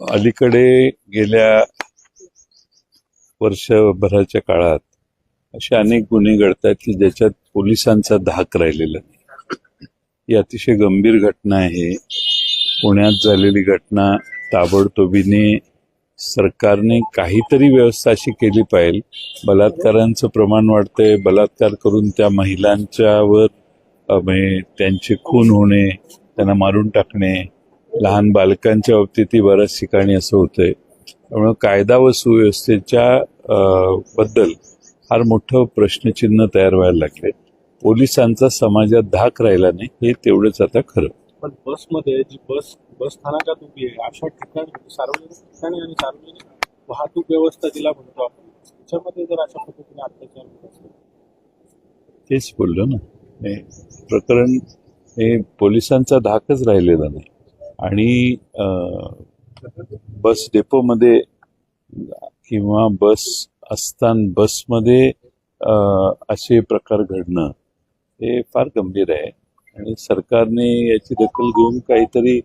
अलीकडे गेल्या वर्षभराच्या काळात असे अनेक गुन्हे घडतात की ज्याच्यात पोलिसांचा धाक राहिलेला नाही. ही अतिशय गंभीर घटना आहे. पुण्यात झालेली घटना ताबडतोबीने सरकारने काहीतरी व्यवस्था अशी केली पाहिजे. बलात्कारांचं प्रमाण वाढतंय. बलात्कार करून त्या महिलांच्यावर म्हणजे त्यांचे खून होणे त्यांना मारून टाकणे लहान बालकांच्या बाबतीतही बऱ्याच ठिकाणी असं होतंय. त्यामुळं कायदा व सुव्यवस्थेच्या बद्दल फार मोठं प्रश्नचिन्ह तयार व्हायला लागले. पोलिसांचा समाजात धाक राहिला नाही हे तेवढंच आता खरं. पण बसमध्ये जी बस बस स्थानकात उभी आहे अशा ठिकाणी म्हणजे सार्वजनिक ठिकाणी आणि सार्वजनिक वाहतूक व्यवस्था जिला म्हणतो आपण त्याच्यामध्ये जर अशा पद्धतीने अत्याचार होत असेल तेच बोललो ना. प्रकरण हे पोलिसांचा धाकच राहिलेला नाही. आणि बस डेपोमध्ये किंवा बस असताना बसमध्ये असे प्रकार घडणं हे फार गंभीर आहे. आणि सरकारने याची दखल घेऊन काहीतरी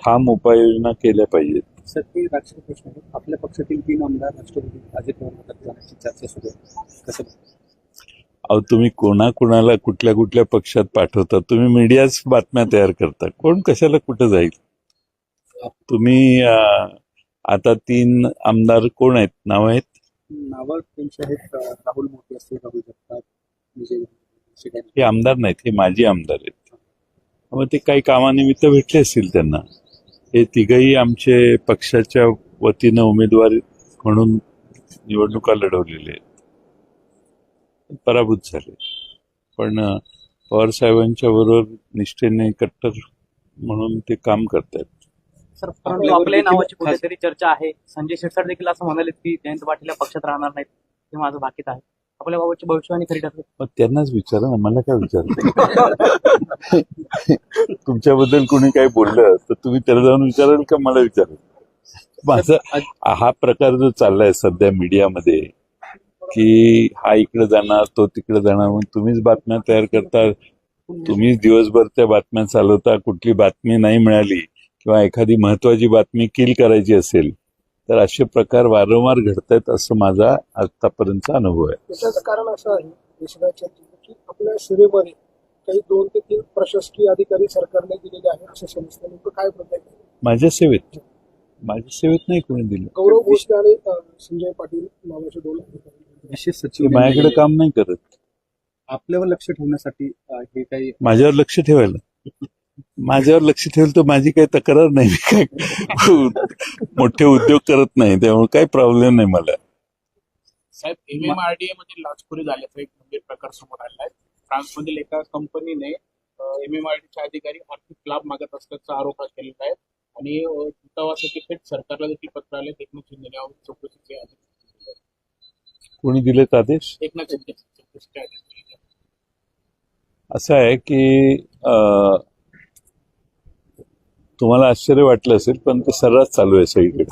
ठाम उपाययोजना केल्या पाहिजेत. सर ते राजकीय प्रश्न आपल्या पक्षातील तीन आमदार राष्ट्रपती अजित पवार जाण्याची चर्चा सुरू आहे. कसं? अहो तुम्ही कोणाकोणाला कुठल्या कुठल्या पक्षात पाठवता? तुम्ही मीडियाच बातम्या तयार करता. कोण कशाला कुठं जाईल? तुम्ही आता तीन आमदार कोण आहेत? नाव आहेत? नावं त्यांचे आहेत राहुल मोठी असतील राहुल जगताप हे आमदार नाहीत हे माजी आमदार आहेत. मग ते काही कामानिमित्त भेटले असतील त्यांना. हे तिघही आमचे पक्षाच्या वतीनं उमेदवार म्हणून निवडणुका लढवलेले आहेत. पराभूत झाले. पण अं, पवार साहेबांच्या बरोबर निष्ठेने कट्टर म्हणून ते काम करतात सर परंतु आपल्या नावाची कुठेतरी चर्चा आहे. संजय शिरसाट देखील असं म्हणाले की जयंत पाटील या पक्षात राहणार नाहीत हे माझं बाकीत आहे. आपल्या बाबाची भविष्यवाणी खरी ठरते मग त्यांनाच विचारा ना मला काय विचारत तुमच्याबद्दल कोणी काही बोललं तर तुम्ही त्याला जाऊन विचाराल का मला विचाराल? माझा हा प्रकार जो चाललाय सध्या मीडियामध्ये की हा इकडे जाणार तो तिकडे जाणार म्हणून तुम्हीच बातम्या तयार करता. तुम्हीच दिवसभर त्या बातम्या चालवता. कुठली बातमी नाही मिळाली किंवा एखादी महत्वाची बातमी किल करायची असेल तर असे प्रकार वारंवार घडतायत असं माझा आतापर्यंतचा अनुभव आहे. त्याचं कारण असं आहे की आपल्या सेवेमध्ये काही दोन ते तीन प्रशासकीय अधिकारी सरकारने दिलेले आहेत असं समजतं. नेमकं काय प्रकार? माझ्या सेवेत? माझ्या सेवेत नाही कोणी दिलं. गौरव भोसले आणि संजय पाटील नावाचे दोन अधिकारी. विशेष सचिव माझ्याकडे काम नाही करत. आपल्यावर लक्ष ठेवण्यासाठी अं, हे काही माझ्यावर लक्ष ठेवायला. माझ्यावर लक्ष ठेवलं तर माझी काही तक्रार नाही. मी काय मोठे उद्योग करत नाही. त्यामुळे काही प्रॉब्लेम नाही मला. साहेब M M R D A मध्ये लाचखोरी झाल्याचा एक गंभीर प्रकार समोर आला आहे. फ्रान्समधील एका कंपनीने एम एम आर चे अधिकारी आर्थिक लाभ मागत असल्याचा आरोप हा केलेला आहे. आणि अं, दूतावासाचे थेट सरकारला देखील पत्र आले. यावर चौकशीचे आदेश कोणी दिलेत आदेश? असं आहे की तुम्हाला आश्चर्य वाटलं असेल पण ते सर्रास चालू आहे सगळीकडे.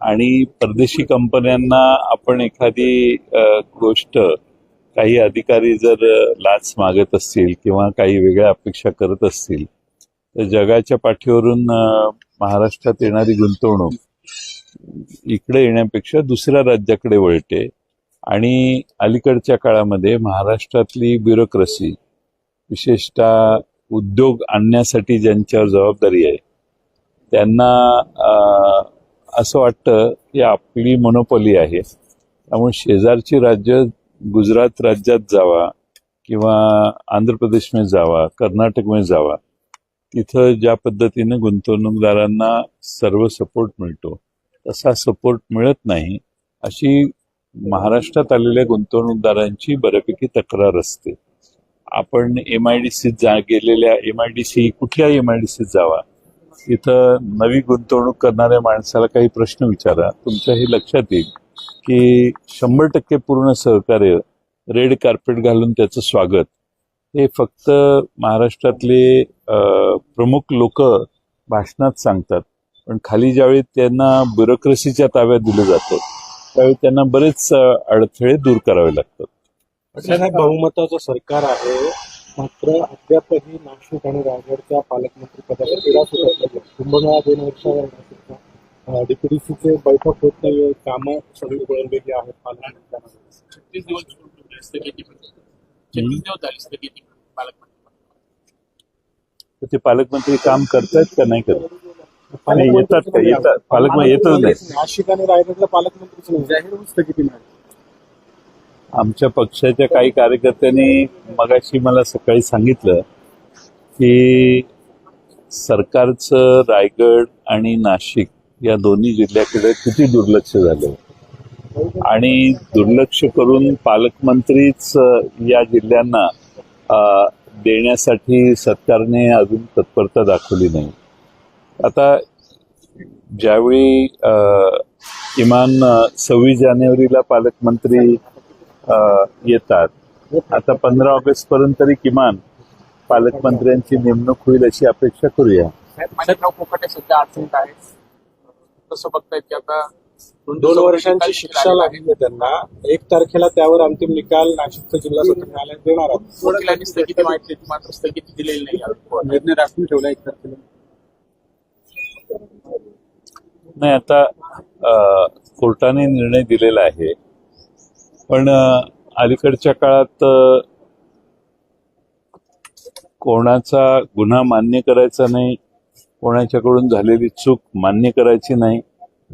आणि परदेशी कंपन्यांना आपण एखादी गोष्ट काही अधिकारी जर लाच मागत असतील किंवा काही वेगळ्या अपेक्षा करत असतील तर जगाच्या पाठीवरून महाराष्ट्रात येणारी गुंतवणूक इकडे येण्यापेक्षा दुसऱ्या राज्याकडे वळते. आणि अलीकडच्या काळामध्ये महाराष्ट्रातली ब्युरोक्रसी विशेषतः उद्योग आणण्यासाठी ज्यांच्यावर जबाबदारी आहे त्यांना असं वाटतं की आपली मोनोपॉली आहे. त्यामुळे शेजारची राज्य गुजरात राज्यात जावा किंवा आंध्र प्रदेशमध्ये जावा कर्नाटकमध्ये जावा तिथं ज्या पद्धतीनं गुंतवणूकदारांना सर्व सपोर्ट मिळतो. तसा सपोर्ट मिळत नाही अशी महाराष्ट्रात आलेल्या गुंतवणूकदारांची बऱ्यापैकी तक्रार असते. आपण एम आय डी सीत जा गेलेल्या एम आय डी सी कुठल्या एम आय डी सीत जावा तिथं नवी गुंतवणूक करणाऱ्या माणसाला काही प्रश्न विचारा. तुमच्या हे लक्षात येईल की शंभर टक्के पूर्ण सहकार्य रेड कार्पेट घालून त्याचं स्वागत. हे फक्त महाराष्ट्रातले प्रमुख लोक भाषणात सांगतात. पण खाली ज्यावेळी त्यांना ब्युरोक्रेसीच्या ताब्यात दिलं जातं त्यावेळी त्यांना बरेच अडथळे दूर करावे लागतात. बहुमताचं सरकार आहे मात्र अद्यापही नाशिक आणि रायगडच्या पालकमंत्री पदाचा तिढा सुटत नाही कुंभमेळा दोन वर्षावर आहे नाशिकचा डीपीडीसीचे बैठक होत नाहीये कामं सगळी वळवलेली आहेत पालकमंत्र्यांना. पालकमंत्री? तर ते पालकमंत्री काम करतायत का नाही करत नाही, येतात का? येतात. पालकमंत्री येतच नाही. नाशिक आणि रायगडला पालकमंत्रीच नाही जाहीर आमच्या पक्षाच्या काही कार्यकर्त्यांनी मगाशी मला सकाळी सांगितलं की सरकारचं रायगड आणि नाशिक या दोन्ही जिल्ह्याकडे किती दुर्लक्ष झालं आणि दुर्लक्ष करून पालकमंत्रीच या जिल्ह्यांना देण्यासाठी सरकारने अजून तत्परता दाखवली नाही आता ज्यावेळी किमान सव्वीस जानेवारीला पालकमंत्री येतात आता पंधरा ऑगस्ट पर्यंत तरी किमान पालकमंत्र्यांची नेमणूक होईल अशी अपेक्षा करूया. सध्या अडचणीत आहे बघतायत की आता? दोन वर्षांची शिक्षा लागली आहे त्यांना. एक तारखेला त्यावर अंतिम निकाल नाशिकचं जिल्हा सत्र न्यायालयात देणार आहे वकिलांनी स्थगिती माहिती मात्र स्थगिती दिलेली नाही. निर्णय राखून ठेवला एक तारखेला. नाही आता कोर्टाने निर्णय दिलेला आहे. पण अलीकडच्या काळात कोणाचा गुन्हा मान्य करायचा नाही कोणाच्याकडून झालेली चूक मान्य करायची नाही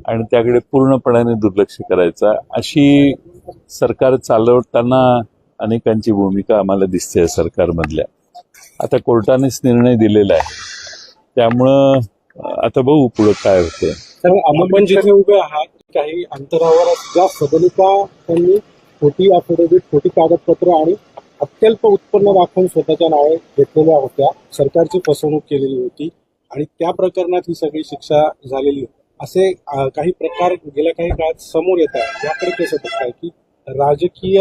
आणि त्याकडे पूर्णपणाने दुर्लक्ष करायचा अशी सरकार चालवताना अनेकांची भूमिका आम्हाला दिसते सरकारमधल्या. आता कोर्टानेच निर्णय दिलेला आहे. त्यामुळं आता बघू पुढं काय होतं तर आपण जिथे उभे आहात काही अंतरावर ज्या सदनिका त्यांनी खोटी अफिडेव्हिट खोटी कागदपत्र आणि अत्यल्प उत्पन्न दाखवून स्वतःच्या नावे घेतलेल्या होत्या. सरकारची फसवणूक केलेली होती आणि त्या प्रकरणात ही सगळी शिक्षा झालेली. असे काही प्रकार गेल्या काही काळात समोर येत आहेत. याकडे कसं बघताय की राजकीय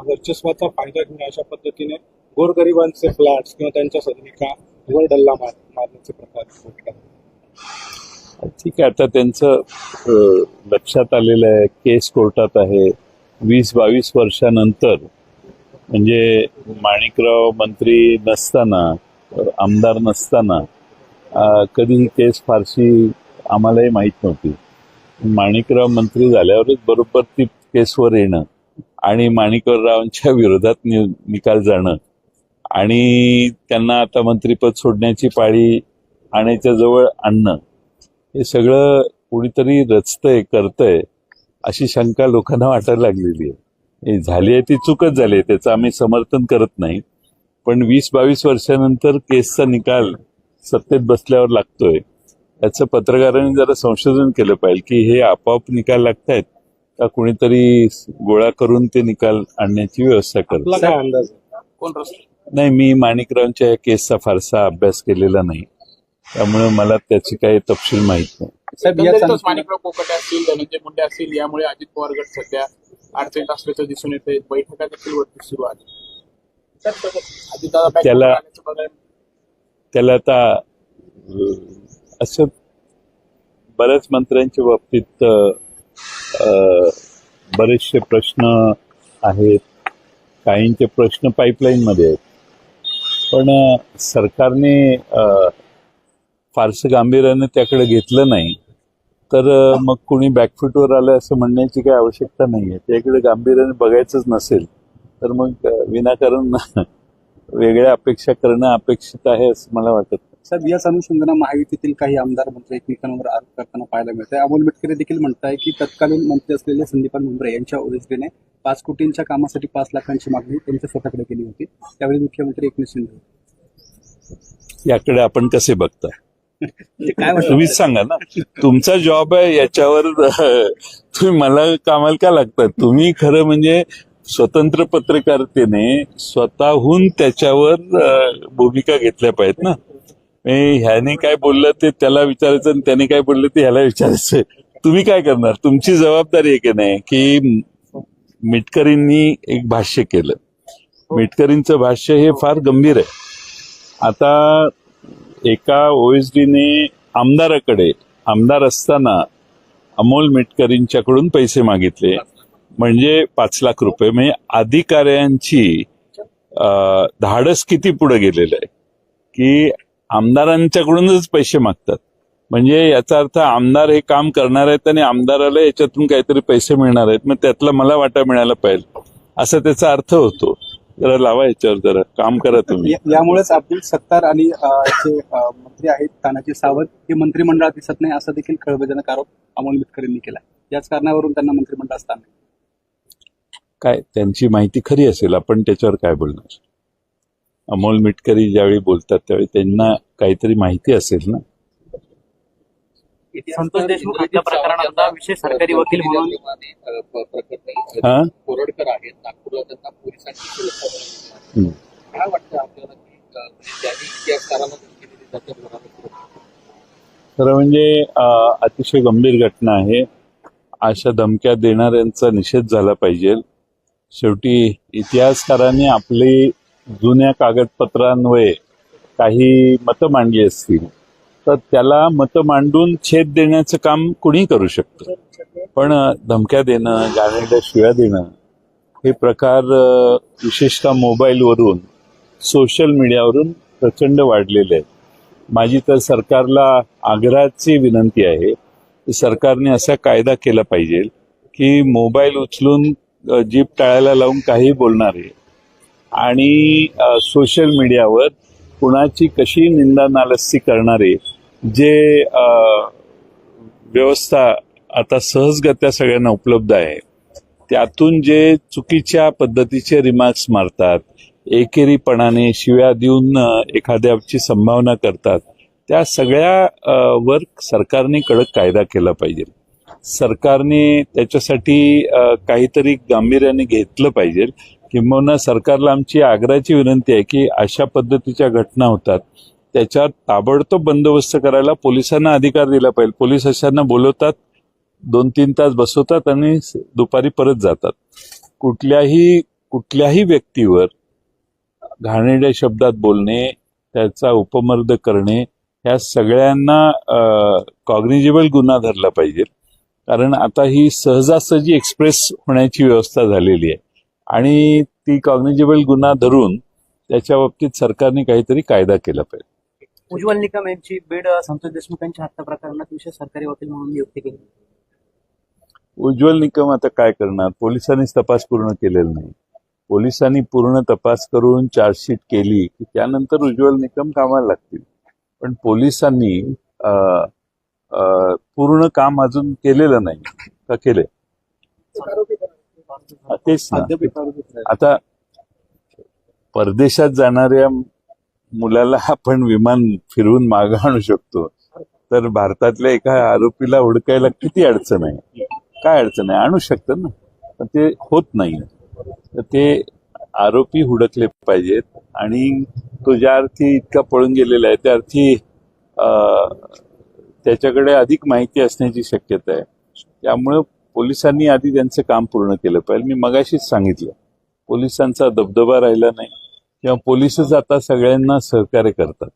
वर्चस्वाचा फायदा घेऊन अशा पद्धतीने गोरगरिबांचे फ्लॅट्स किंवा त्यांच्या सदनिका वर डल्ला मार मारण्याचे प्रकार ठीक आहे आता त्यांचं लक्षात आलेलं आहे केस कोर्टात आहे. वीस बावीस वर्षानंतर म्हणजे माणिकराव मंत्री नसताना आमदार नसताना कधीही कधी ही केस फारशी आम्हालाही माहीत नव्हती. माणिकराव मंत्री झाल्यावरच बरोबर ती केसवर येणं आणि माणिकरावांच्या विरोधात नि निकाल जाणं. आणि त्यांना आता मंत्रीपद सोडण्याची पाळी आणायच्या जवळ आणणं हे सगळं कुणीतरी रचतंय करतंय अशी शंका लोकांना वाटायला लागलेली आहे. हे झाली आहे ती चूकच झाली आहे. त्याचं आम्ही समर्थन करत नाही. पण वीस बावीस वर्षानंतर केसचा निकाल सत्तेत बसल्यावर लागतोय. याचं पत्रकारांनी जरा संशोधन केलं पाहिजे की हे आपोआप निकाल लागतायत का कुणीतरी गोळा करून ते निकाल आणण्याची व्यवस्था करत अंदाज आहे? कोण रस्ते नाही मी माणिकरावांच्या या केसचा फारसा अभ्यास केलेला नाही. त्यामुळे मला त्याची काही तपशील माहीत नाही. माणिकराव कोकाटे असतील धनंजय मुंडे असतील यामुळे अजित पवार गट सध्या अडचणीत असल्याचं दिसून येते बैठका देखील वरती सुरू आहे त्याला- त्याला आता असं बऱ्याच मंत्र्यांच्या बाबतीत बरेचसे प्रश्न आहेत. काहींचे प्रश्न पाईपलाईन मध्ये आहेत. पण सरकारने फारसं गांभीर्याने त्याकडे घेतलं नाही. तर मग कुणी बॅकफुटवर आलं असं म्हणण्याची काही आवश्यकता नाहीये. त्याकडे गांभीर्याने बघायचंच नसेल तर मग विनाकारण वेगळ्या अपेक्षा करणं अपेक्षित आहे असं मला वाटत. साहेब याच अनुषंगानं महायुतीतील काही आमदार मंत्री एकमेकांवर आरोप करताना पाहायला मिळत आहे अमोल मिटकरी देखील म्हणताय की तत्कालीन मंत्री असलेले संदीपान मुंबरे यांच्या ओरिजिने पाच कोटींच्या कामासाठी पाच लाखांची मागणी त्यांच्या स्वतःकडे केली होती. त्यावेळी मुख्यमंत्री एकनाथ शिंदे. याकडे आपण कसे बघता ते काय तुम्हीच सांगा ना. तुमचा जॉब आहे याच्यावर तुम्ही मला कामाला का लागतात तुम्ही खरं म्हणजे स्वतंत्र पत्रकारितेने स्वतःहून त्याच्यावर भूमिका घेतल्या पाहिजेत ना. म्हणजे ह्याने काय बोललं ते त्याला विचारायचं आणि त्याने काय बोललं ते ह्याला विचारायचं. तुम्ही काय करणार? तुमची जबाबदारी आहे की नाही? की मिटकरींनी एक भाष्य केलं. मिटकरींचं भाष्य हे फार गंभीर आहे. आता एका ओएसडीने आमदाराकडे आमदार असताना अमोल मिटकरींच्याकडून पैसे मागितले. म्हणजे पाच लाख रुपये. म्हणजे अधिकाऱ्यांची धाडस किती पुढे गेलेलं आहे? की आमदारांच्याकडूनच पैसे मागतात. म्हणजे याचा अर्थ आमदार हे काम करणार आहेत आणि आमदाराला याच्यातून काहीतरी पैसे मिळणार आहेत. मग त्यातला मला वाटा मिळायला पाहिजे. असा त्याचा अर्थ होतो. जरा लावा याच्यावर जरा. काम करा तुम्ही. यामुळेच अब्दुल सत्तार आणि जे मंत्री आहेत तानाजी सावंत हे मंत्रिमंडळात दिसत नाही असं देखील खळबळजनक आरोप अमोल मिटकर यांनी केला याच कारणावरून त्यांना मंत्रिमंडळात स्थान. काय त्यांची माहिती खरी असेल. आपण त्याच्यावर काय बोलणार? अमोल मिटकरी ज्यावेळी बोलतात त्यावेळी त्यांना काहीतरी माहिती असेल ना? संतोष देशमुख हत्या प्रकरणाचा विशेष सरकारी वकील म्हणून. कोरडकर आहेत नागपूरला त्यांना पोलिसांनी सुरक्षा हम्म. काय वाटतं आपल्याला की अं, म्हणजे खरं म्हणजे अतिशय गंभीर घटना आहे. अशा धमक्या देणाऱ्यांचा निषेध झाला पाहिजे. शेवटी इतिहासकारांनी आपली जुन्या कागदपत्रांवये काही मतं मांडली असतील तर त्याला मतं मांडून छेद देण्याचं काम कुणी करू शकतं. पण धमक्या देणं गाण्याच्या शिव्या देणं हे प्रकार विशेषतः मोबाईलवरून सोशल मीडियावरून प्रचंड वाढलेले आहेत. माझी तर सरकारला आग्रहाची विनंती आहे की सरकारने असा कायदा केला पाहिजे की मोबाईल उचलून जीप टाळायला लावून काही बोलणारे आणि सोशल मीडियावर कुणाची कशी निंदा नालस्ती करणारे जे व्यवस्था आता सहजगत्या सगळ्यांना उपलब्ध आहे त्यातून जे चुकीच्या पद्धतीचे रिमार्क्स मारतात एकेरीपणाने शिव्या देऊन एखाद्याची संभावना करतात त्या सगळ्या वर सरकारने कडक कायदा केला पाहिजे. सरकारने त्याच्यासाठी काहीतरी गांभीर्याने घेतलं पाहिजे किंबहुना सरकारला आमची आग्रहाची विनंती आहे की अशा पद्धतीच्या घटना होतात. त्याच्यावर ताबडतोब बंदोबस्त करायला पोलिसांना अधिकार दिला पाहिजे. पोलीस अशांना बोलवतात दोन तीन तास बसवतात आणि दुपारी परत जातात. कुठल्याही कुठल्याही व्यक्तीवर घाणेरड्या शब्दात बोलणे त्याचा उपमर्द करणे ह्या सगळ्यांना कॉग्निजेबल गुन्हा धरला पाहिजे. कारण आता ही सहजासहजी एक्सप्रेस होण्याची व्यवस्था झालेली आहे. आणि ती कॉग्निजिबल गुन्हा धरून त्याच्या बाबतीत सरकारने काहीतरी कायदा केला पाहिजे. उज्ज्वल निकम यांची बीड संतोष देशमुख यांच्या हत्या प्रकरणात विशेष सरकारी वकील म्हणून नियुक्ती केली. उज्ज्वल निकम आता काय करणार? पोलिसांनीच तपास पूर्ण केलेला नाही. पोलिसांनी पूर्ण तपास करून चार्जशीट केली की त्यानंतर उज्ज्वल निकम कामाला लागतील. पण पोलिसांनी पूर्ण काम अजून केलेलं नाही. का केले. तेच. आता परदेशात जाणाऱ्या मुलाला आपण विमान फिरवून मागं आणू शकतो. तर भारतातल्या एका आरोपीला हुडकायला किती अडचण आहे? काय अडचण आहे? आणू शकतं ना. पण ते होत नाही. तर ते आरोपी हुडकले पाहिजेत. आणि तो ज्या अर्थी इतका पळून गेलेला आहे त्या अर्थी अं, त्याच्याकडे अधिक माहिती असण्याची शक्यता आहे. त्यामुळं पोलिसांनी आधी त्यांचं काम पूर्ण केलं पाहिजे. मी मगाशीच सांगितलं पोलिसांचा दबदबा राहिला नाही किंवा पोलीसच आता सगळ्यांना सहकार्य करतात.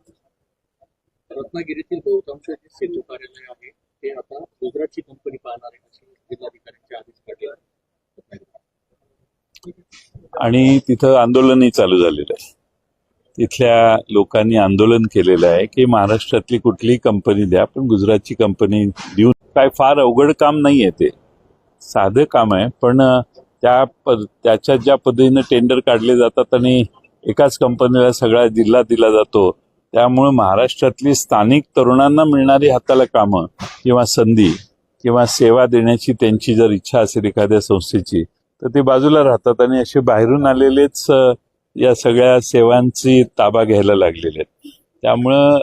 रत्नागिरीतील बहुतांश जे सेतू कार्यालय आहे ते आता गुजरातची कंपनी पाहणार आहे असे जिल्हाधिकाऱ्यांचे आदेश काढले आहेत. आणि तिथं आंदोलनही चालू झालेलं आहे. तिथल्या लोकांनी आंदोलन केलेलं आहे की महाराष्ट्रातली कुठलीही कंपनी द्या पण गुजरातची कंपनी देऊन काय फार अवघड काम नाही आहे ते. साधं काम आहे पण त्या प- ज्या पद्धतीनं टेंडर काढले जातात आणि एकाच कंपनीला सगळा जिल्हा दिला जातो त्यामुळे महाराष्ट्रातली स्थानिक तरुणांना मिळणारी हाताला कामं किंवा संधी किंवा सेवा देण्याची त्यांची जर इच्छा असेल एखाद्या संस्थेची तर ते बाजूला राहतात आणि असे बाहेरून आलेलेच या सगळ्या सेवांची ताबा घ्यायला लागलेले आहेत. त्यामुळं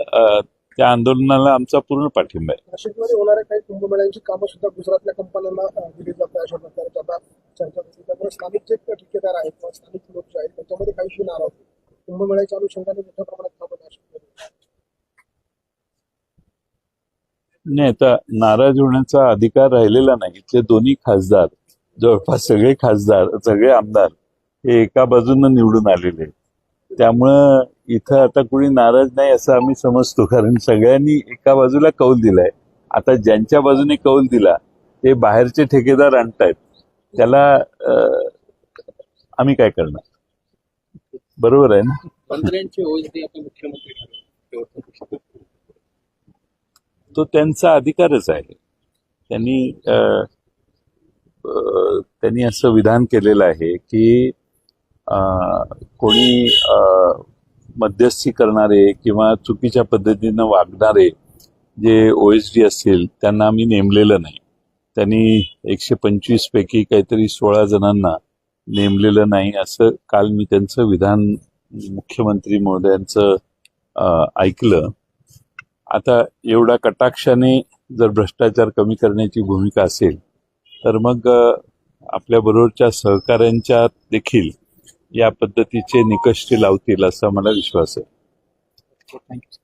त्या आंदोलनाला आमचा पूर्ण पाठिंबा आहे. नाशिकमध्ये होणाऱ्या काही कुंभमेळ्यांची कामं सुद्धा गुजरातल्या कंपन्यांना दिली जातात अशा प्रकारच्या आता चर्चा होती त्यामुळे स्थानिक जे ठेकेदार आहेत किंवा स्थानिक लोक जे आहेत त्याच्यामध्ये काहीशी नाराज होते कुंभमेळ्याच्या अनुषंगाने मोठ्या प्रमाणात कामं नाशिकमध्ये नाही आता नाराज होण्याचा अधिकार राहिलेला नाही. इथले दोन्ही खासदार जवळपास सगळे खासदार सगळे आमदार हे एका बाजूनं निवडून आलेले आहेत. त्यामुळं इथं आता कुणी नाराज नाही असं आम्ही समजतो कारण सगळ्यांनी एका बाजूला कौल दिलाय. आता ज्यांच्या बाजूने कौल दिला ते बाहेरचे ठेकेदार आणतायत. त्याला आम्ही काय करणार? बरोबर आहे ना. तो त्यांचा अधिकारच आहे. त्यांनी त्यांनी असं विधान केलेलं आहे की कोणी मध्यस्थी करणारे किंवा चुकीच्या पद्धतीनं वागणारे जे ओ एस डी असतील त्यांना आम्ही नेमलेलं नाही. त्यांनी एकशे पंचवीस पैकी काहीतरी सोळा जणांना नेमलेलं नाही असं काल मी त्यांचं विधान मुख्यमंत्री महोदयांचं ऐकलं. आता एवढ्या कटाक्षाने जर भ्रष्टाचार कमी करण्याची भूमिका असेल तर मग आपल्याबरोबरच्या सहकाऱ्यांच्या देखील या पद्धतीचे निकष ते लावतील असा मला विश्वास आहे. थँक्यू